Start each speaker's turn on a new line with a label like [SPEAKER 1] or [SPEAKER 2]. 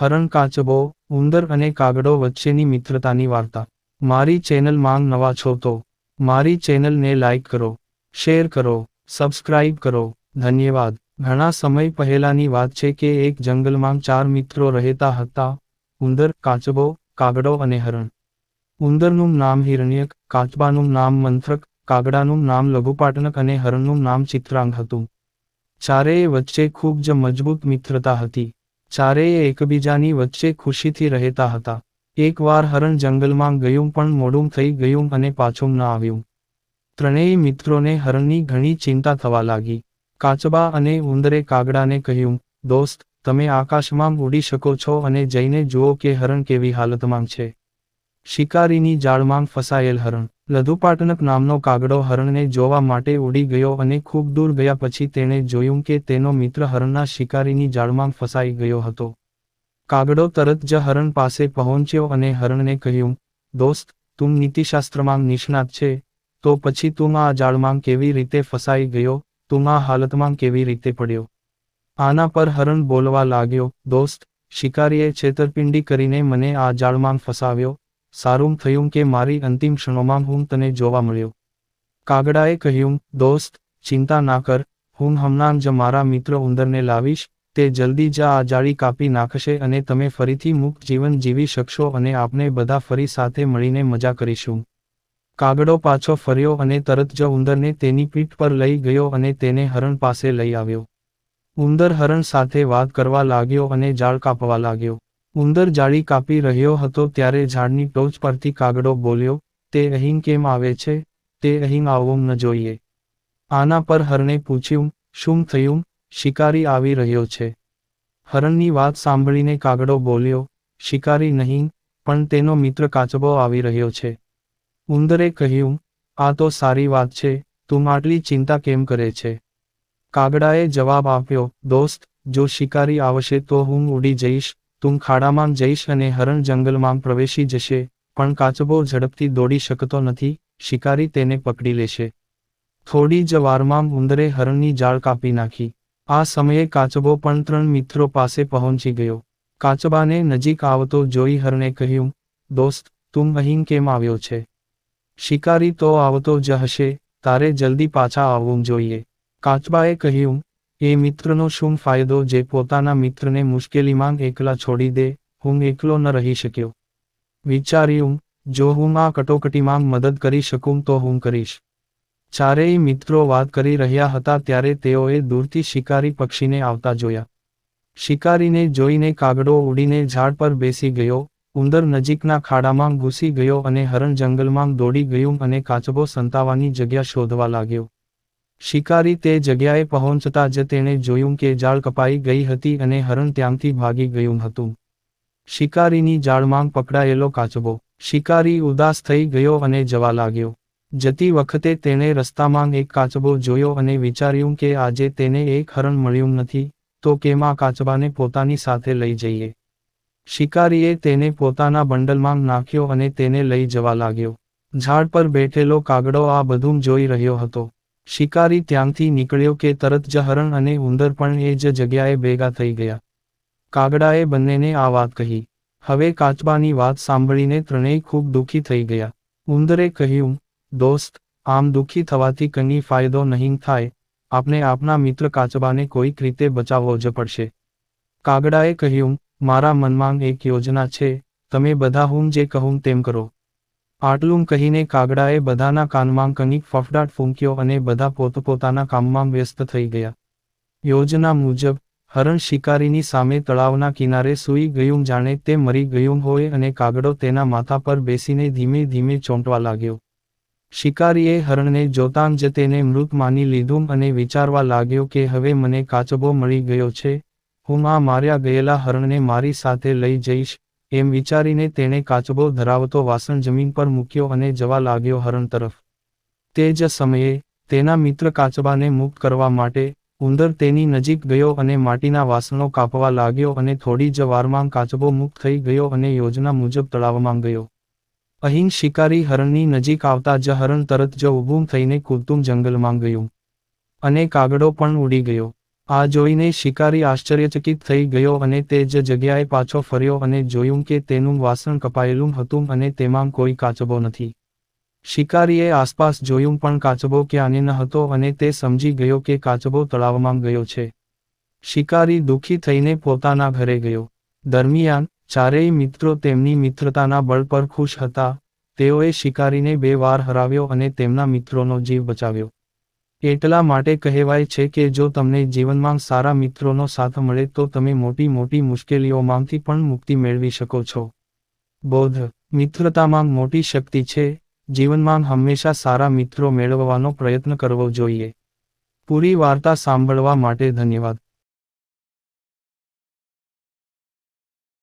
[SPEAKER 1] હરણ કાચબો, ઉંદર અને કાગડો વચ્ચેની મિત્રતાની વાર્તા. મારી ચેનલ માંગ નવા છો તો મારી ચેનલને લાઇક કરો, શેર કરો, સબસ્ક્રાઇબ કરો. ધન્યવાદ. ઘણા સમય પહેલાની વાત છે કે એક જંગલમાં ચાર મિત્રો રહેતા હતા, ઉંદર, કાચબો, કાગડો અને હરણ. ઉંદરનું નામ હિરણ્યક, કાચબાનું નામ મંથ્રક, કાગડાનું નામ લઘુપાટનક અને હરણનું નામ ચિત્રાંગ હતું. ચારેય વચ્ચે ખૂબ જ મજબૂત મિત્રતા હતી. ચારેય એકબીજાની વચ્ચે ખુશીથી રહેતા હતા. એકવાર હરણ જંગલમાં ગયું પણ મોડું થઈ ગયું અને પાછું ન આવ્યું. ત્રણેય મિત્રોને હરણની ઘણી ચિંતા થવા લાગી. કાચબા અને ઉંદરે કાગડાને કહ્યું, દોસ્ત, તમે આકાશમાં ઉડી શકો છો અને જઈને જુઓ કે હરણ કેવી હાલતમાં છે. શિકારીની જાળમાં ફસાયેલ હરણ લઘુપાટનક નામનો કાગડો હરણને જોવા માટે ઉડી ગયો અને ખૂબ દૂર ગયા પછી તેણે જોયું કે તેનો મિત્ર હરણના શિકારીની જાળમાં ફસાઈ ગયો હતો. કાગડો તરત જ હરણ પાસે પહોંચ્યો અને હરણને કહ્યું, દોસ્ત, તું નીતિશાસ્ત્રમાં નિષ્ણાત છે, તો પછી તું આ જાળમાં કેવી રીતે ફસાઈ ગયો, તું આ હાલતમાં કેવી રીતે પડ્યો આના પર હરણ બોલવા લાગ્યો, દોસ્ત, શિકારીએ છેતરપિંડી કરીને મને આ જાળમાં ફસાવ્યો સારું થયું કે મારી અંતિમ ક્ષણોમાં હું તને જોવા મળ્યો. કાગડાએ કહ્યું, દોસ્ત, ચિંતા ના કર, હું હમણાં જ મારા મિત્ર ઉંદરને લાવીશ, તે જલ્દી જ આ જાળી કાપી નાખશે અને તમે ફરીથી મુક્ત જીવન જીવી શકશો અને આપણે બધા ફરી સાથે મળીને મજા કરીશું. કાગડો પાછો ફર્યો અને તરત જ ઉંદરને તેની પીઠ પર લઈ ગયો અને તેને હરણ પાસે લઈ આવ્યો. ઉંદર હરણ સાથે વાત કરવા લાગ્યો અને જાળ કાપવા લાગ્યો. ઉંદર જાળી કાપી રહ્યો હતો ત્યારે ઝાડની ટોચ પરથી કાગડો બોલ્યો, તે અહીં કેમ આવે છે? તે અહીં આવવું ન જોઈએ. આના પર હરણે પૂછ્યું, શું થયું? શિકારી આવી રહ્યો છે. હરણની વાત સાંભળીને કાગડો બોલ્યો, શિકારી નહીં, પણ તેનો મિત્ર કાચબો આવી રહ્યો છે. ઉંદરે કહ્યું, આ તો સારી વાત છે, તું આટલી ચિંતા કેમ કરે છે? કાગડાએ જવાબ આપ્યો, દોસ્ત, જો શિકારી આવશે તો હું ઉડી જઈશ તું ખાડામાં જઈશ અને હરણ જંગલમાં પ્રવેશી જશે, પણ કાચબો ઝડપથી દોડી શકતો નથી, શિકારી તેને પકડી લેશે. થોડી જ વારમાં ઉંદરે હરણની જાળ કાપી નાખી. આ સમયે કાચબો પણ ત્રણ મિત્રો પાસે પહોંચી ગયો. કાચબાને નજીક આવતો જોઈ હરણે કહ્યું, દોસ્ત, તું અહીં કેમ આવ્યો છે? શિકારી તો આવતો જ હશે, તારે જલ્દી પાછા આવવું જોઈએ. કાચબાએ કહ્યું એ મિત્રનો શું ફાયદો જે પોતાના મિત્રને મુશ્કેલીમાં એકલા છોડી દે, હું એકલો ન રહી શક્યો. વિચાર્યું, જો હું આ કટોકટીમાં મદદ કરી શકું તો હું કરીશ. ચારેય મિત્રો વાત કરી રહ્યા હતા ત્યારે તેઓએ દૂરથી શિકારી પક્ષીને આવતા જોયા. શિકારીને જોઈને કાગડો ઉડીને ઝાડ પર બેસી ગયો, ઉંદર નજીકના ખાડામાં ઘૂસી ગયો અને હરણ જંગલમાં દોડી ગયું અને કાચબો સંતાવાની જગ્યા શોધવા લાગ્યો. શિકારી તે જગ્યાએ પહોંચતા જ તેણે જોયું કે જાળ કપાઈ ગઈ હતી અને હરણ ત્યાંથી ભાગી ગયું હતું. શિકારીની જાળમાં પકડાયેલો કાચબો. શિકારી ઉદાસ થઈ ગયો અને જવા લાગ્યો. જતી વખતે તેણે રસ્તામાં એક કાચબો જોયો અને વિચાર્યું કે આજે તેને એક હરણ મળ્યું નથી, તો કેમ કાચબાને પોતાની સાથે લઈ જઈએ? શિકારીએ તેને પોતાના બંડલમાં નાખ્યો અને તેને લઈ જવા લાગ્યો. ઝાડ પર બેઠેલો કાગડો આ બધું જોઈ રહ્યો હતો. શિકારી ત્યાંથી નીકળ્યો કે તરત જ હરણ અને ઉંદર પણ એ જ જગ્યાએ ભેગા થઈ ગયા. કાગડાએ બંનેને આ વાત કહી. હવે કાચબાની વાત સાંભળીને ત્રણેય ખૂબ દુઃખી થઈ ગયા. ઉંદરે કહ્યું, દોસ્ત, આમ દુઃખી થવાથી કંઈ ફાયદો નહીં થાય. આપણે આપના મિત્ર કાચબાને કોઈક રીતે બચાવવો જ પડશે. કાગડાએ કહ્યું, મારા મનમાં એક યોજના છે. તમે બધા હું જે કહું તેમ કરો. આટલું કહીને કાગડાએ બધાના કાનમાં કંઈક ફફડાટ ફૂંક્યો અને બધા પોતપોતાના કામમાં વ્યસ્ત થઈ ગયા. યોજના મુજબ, હરણ શિકારીની સામે તળાવના કિનારે સૂઈ ગયું જાણે તે મરી ગયું હોય અને કાગડો તેના માથા પર બેસીને ધીમે ધીમે ચોંટવા લાગ્યો. શિકારીએ હરણને જોતાં જ તેને મૃત માની લીધું અને વિચારવા લાગ્યો કે હવે મને કાચબો મળી ગયો છે, હું આ માર્યા ગયેલા હરણને મારી સાથે લઈ જઈશ એમ વિચારીને તેણે કાચબો ધરાવતો વાસણ જમીન પર મૂક્યો અને જવા લાગ્યો હરણ તરફ. તે જ સમયે, તેના મિત્ર કાચબાને મુક્ત કરવા માટે ઉંદર તેની નજીક ગયો અને માટીના વાસણો કાપવા લાગ્યો અને થોડી જ વારમાં કાચબો મુક્ત થઈ ગયો અને યોજના મુજબ તળાવમાં ગયો. અહીં શિકારી હરણની નજીક આવતા જ હરણ તરત જ ઊભું થઈને કુલતુમ જંગલમાં ગયું. અને કાગડો પણ ઉડી ગયો. આ જોઈને શિકારી આશ્ચર્યચકિત થઈ ગયો અને તે જ જગ્યાએ પાછો ફર્યો અને જોયું કે તેનું વાસણ કપાયેલું હતું અને તેમાં કોઈ કાચબો નથી. શિકારીએ આસપાસ જોયું પણ કાચબો ક્યાંને ન હતો અને તે સમજી ગયો કે કાચબો તળાવમાં ગયો છે. શિકારી દુઃખી થઈને પોતાના ઘરે ગયો. દરમિયાન, ચારેય મિત્રો તેમની મિત્રતાના બળ પર ખુશ હતા. તેઓએ શિકારીને બે વાર હરાવ્યો અને તેમના મિત્રોનો જીવ બચાવ્યો. એટલા માટે કહેવાય છે કે જો તમને જીવનમાં સારા મિત્રોનો સાથ મળે તો તમે મોટી મોટી મુશ્કેલીઓમાંથી પણ મુક્તિ મેળવી શકો છો. બોધ મિત્રતામાં મોટી શક્તિ છે. જીવનમાં હંમેશા સારા મિત્રો મેળવવાનો પ્રયત્ન કરવો જોઈએ. પૂરી વાર્તા સાંભળવા માટે ધન્યવાદ.